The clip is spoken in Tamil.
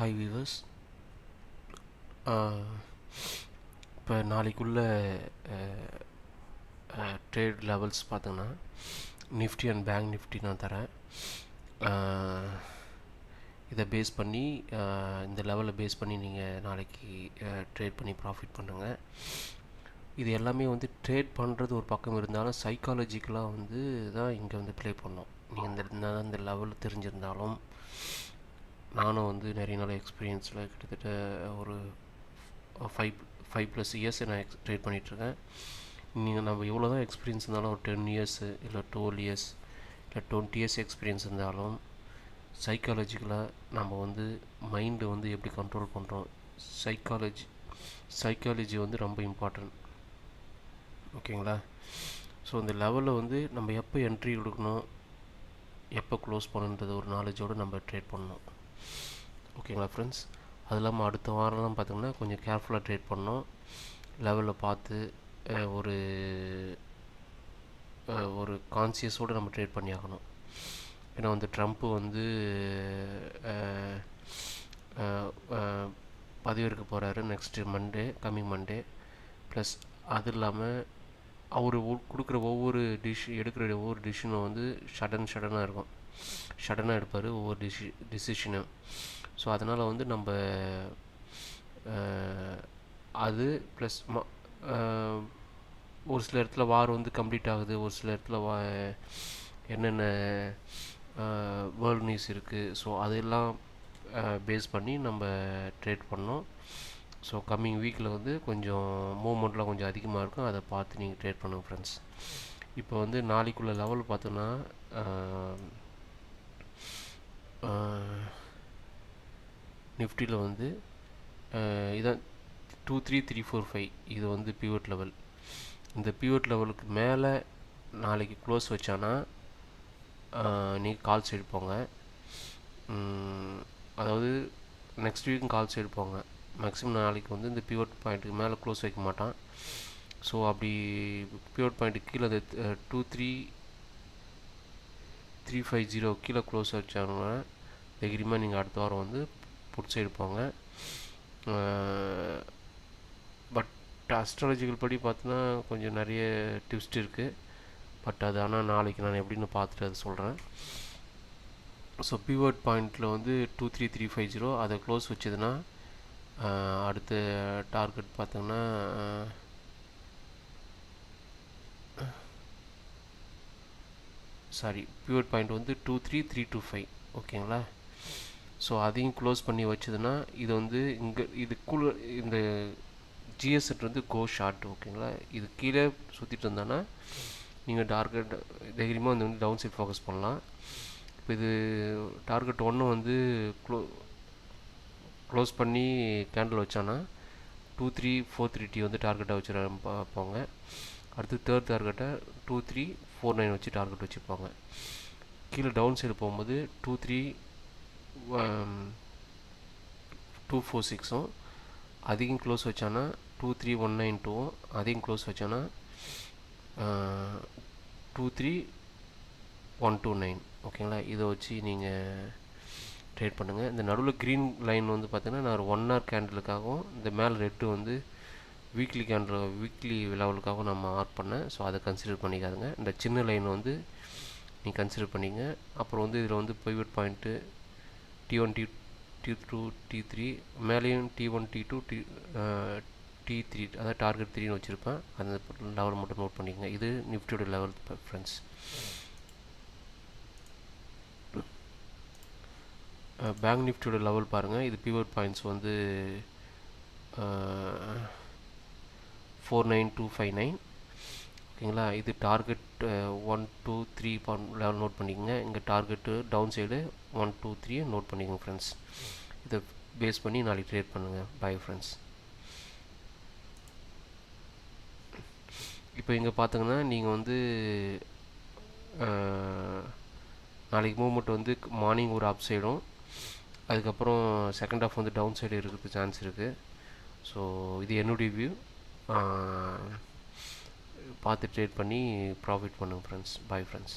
ஹாய் வீவர்ஸ் இப்போ நாளைக்குள்ள ட்ரேட் லெவல்ஸ் பார்த்தோன்னா நிஃப்டி அண்ட் பேங்க் நிஃப்டி நான் தரேன். இதை பேஸ் பண்ணி இந்த லெவலை பேஸ் பண்ணி நீங்கள் நாளைக்கு ட்ரேட் பண்ணி ப்ராஃபிட் பண்ணுங்கள் இது எல்லாமே வந்து ட்ரேட் பண்ணுறது ஒரு பக்கம் இருந்தாலும் சைக்காலஜிக்கலாக வந்து தான் இங்கே வந்து ப்ளே பண்ணோம். நீங்கள் இந்த இந்த லெவல் தெரிஞ்சிருந்தாலும் நானும் வந்து நிறைய நாள் எக்ஸ்பீரியன்ஸில் கிட்டத்தட்ட ஒரு ஃபைவ் ஃபைவ் ப்ளஸ் இயர்ஸ் நான் எக்ஸ் ட்ரேட் பண்ணிகிட்ருக்கேன் நீங்கள் நம்ம எவ்வளோ தான் எக்ஸ்பீரியன்ஸ் இருந்தாலும் ஒரு டென் இயர்ஸு இல்லை டுவெல் இயர்ஸ் இல்லை டுவெண்ட்டி இயர்ஸ் எக்ஸ்பீரியன்ஸ் இருந்தாலும் சைக்காலஜிக்கலாக நம்ம வந்து மைண்டை வந்து எப்படி கண்ட்ரோல் பண்ணுறோம் சைக்காலஜி சைக்காலஜி வந்து ரொம்ப இம்பார்ட்டன்ட் ஓகேங்களா? ஸோ இந்த லெவலில் வந்து நம்ம எப்போ என்ட்ரி கொடுக்கணும் எப்போ க்ளோஸ் பண்ணுன்றது ஒரு நாலேஜோடு நம்ம ட்ரேட் பண்ணணும். ஓகேங்களா ஃப்ரெண்ட்ஸ் அது இல்லாமல் அடுத்த வாரம்லாம் பார்த்தீங்கன்னா கொஞ்சம் கேர்ஃபுல்லாக ட்ரேட் பண்ணோம் லெவலில் பார்த்து ஒரு ஒரு கான்சியஸோடு நம்ம ட்ரேட் பண்ணி ஆகணும். ஏன்னா வந்து ட்ரம்ப்பு வந்து அஹ், போகிறாரு next Monday coming Monday plus அது இல்லாமல் அவர் கொடுக்குற ஒவ்வொரு டிஷ் எடுக்கிற ஒவ்வொரு டிஷ்ஷும் வந்து ஷடன் ஷடனாக இருக்கும். ஷடனாக எடுப்பார் ஒவ்வொரு டிஷி டிசிஷனும் ஸோ அதனால் வந்து நம்ம அது ப்ளஸ் ஒரு சில இடத்துல வார் வந்து கம்ப்ளீட் ஆகுது ஒரு சில இடத்துல வா என்னென்ன வேர்ல்டு நியூஸ் இருக்குது ஸோ அதெல்லாம் பேஸ் பண்ணி நம்ம ட்ரேட் பண்ணோம். ஸோ கம்மிங் வீக்கில் வந்து கொஞ்சம் மூமெண்ட்லாம் கொஞ்சம் அதிகமாக இருக்கும். அதை பார்த்து நீங்கள் ட்ரேட் பண்ணுங்கள் ஃப்ரெண்ட்ஸ் இப்போ வந்து நாளைக்குள்ள லெவல் பார்த்தோன்னா நிஃப்டியில் வந்து இதான் two three three four five. இது வந்து பியூட் லெவல் இந்த பியூட் லெவலுக்கு மேலே நாளைக்கு க்ளோஸ் வச்சானா நீங்கள் கால்ஸ் எடுப்போங்க அதாவது நெக்ஸ்ட் வீக்கும் கால்ஸ் எடுப்போங்க மேக்ஸிமம் நாளைக்கு வந்து இந்த பியூட் பாயிண்ட்டுக்கு மேலே க்ளோஸ் வைக்க மாட்டான். ஸோ அப்படி பியூட் பாயிண்ட்டுக்கு கீழே அந்த two three three five zero கீழே க்ளோஸ் வச்சாங்கன்னா தைரியமாக நீங்கள் அடுத்த வாரம் வந்து புட் சைடு போங்க. பட் அஸ்ட்ராலஜிக்கல் படி பார்த்தோன்னா கொஞ்சம் நிறைய டிப்ஸ்ட் இருக்குது பட் அது ஆனால் நாளைக்கு நான் எப்படின்னு பார்த்துட்டு அதை சொல்கிறேன் ஸோ பிவர்ட் பாயிண்டில் வந்து two three three five zero அதை க்ளோஸ் வச்சதுன்னா அடுத்த டார்கெட் பார்த்தோங்கன்னா சாரி பிவர்ட் பாயிண்ட் வந்து two three three two five ஓகேங்களா ஸோ அதையும் க்ளோஸ் பண்ணி வச்சதுன்னா இது வந்து இங்கே இதுக்குள்ள இந்த ஜிஎஸ்எட் வந்து கோ ஷார்ட் ஓகேங்களா இது கீழே சுற்றிட்டு இருந்தானா நீங்கள் டார்கெட் தைரியமாக வந்து வந்து டவுன் சைட் ஃபோக்கஸ் பண்ணலாம். இப்போ இது டார்கெட் ஒன்று வந்து க்ளோ க்ளோஸ் பண்ணி கேண்டில் வச்சானா two three four three D வந்து டார்கெட்டாக வச்சு அடுத்து தேர்ட் டார்கெட்டை டூ த்ரீ ஃபோர் நைன் வச்சு டார்கெட் வச்சுருப்பாங்க கீழே டவுன் சைடு போகும்போது டூ த்ரீ டூ ஃபோர் சிக்ஸும் அதிகம் க்ளோஸ் வச்சானா டூ த்ரீ ஒன் நைன் டூவும் அதிகம் close வச்சானா two three one two nine ஓகேங்களா இதை வச்சு நீங்கள் ட்ரேட் பண்ணுங்கள் இந்த நடுவில் க்ரீன் லைன் வந்து பார்த்தீங்கன்னா நான் ஒரு ஒன் ஹவர் கேண்டலுக்காகவும் இந்த மேலே ரெட்டு வந்து வீக்லி வீக்லி லெவலுக்காகவும் நான் ஆர்ட் பண்ணேன் ஸோ அதை கன்சிடர் பண்ணிக்காதுங்க. இந்த சின்ன லைன் வந்து நீங்கள் கன்சிடர் பண்ணிங்க. அப்புறம் வந்து இதில் வந்து pivot point T one T T two T three மேலேயும் T one T two T T three அதாவது டார்கெட் த்ரீன்னு வச்சுருப்பேன். அந்த லெவல் மட்டும் நோட் பண்ணிக்கங்க. இது நிஃப்டியோட லெவல் ஃப்ரெண்ட்ஸ் பேங்க் நிஃப்டியோட லெவல் பாருங்கள் இது பிவர் பாயிண்ட்ஸ் வந்து four nine two five nine ஓகேங்களா? இது target one two three level note பண்ணிக்கோங்க. இங்கே target down side one two three note பண்ணிக்கோங்க ஃப்ரெண்ட்ஸ் இதை பேஸ் பண்ணி நாளைக்கு ட்ரேட் பண்ணுங்கள் பை ஃப்ரெண்ட்ஸ் இப்போ இங்கே பார்த்தீங்கன்னா நீங்கள் வந்து நாளைக்கு மூவ்மெண்ட் வந்து மார்னிங் ஒரு அப் சைடும் அதுக்கப்புறம் செகண்ட் ஹாஃப் வந்து டவுன் சைடு இருக்கிறதுக்கு சான்ஸ் இருக்குது ஸோ இது என்னுடைய வியூ பார்த்து ட்ரேட் பண்ணி ப்ராஃபிட் பண்ணுங்கள் ஃப்ரெண்ட்ஸ் பை ஃப்ரெண்ட்ஸ்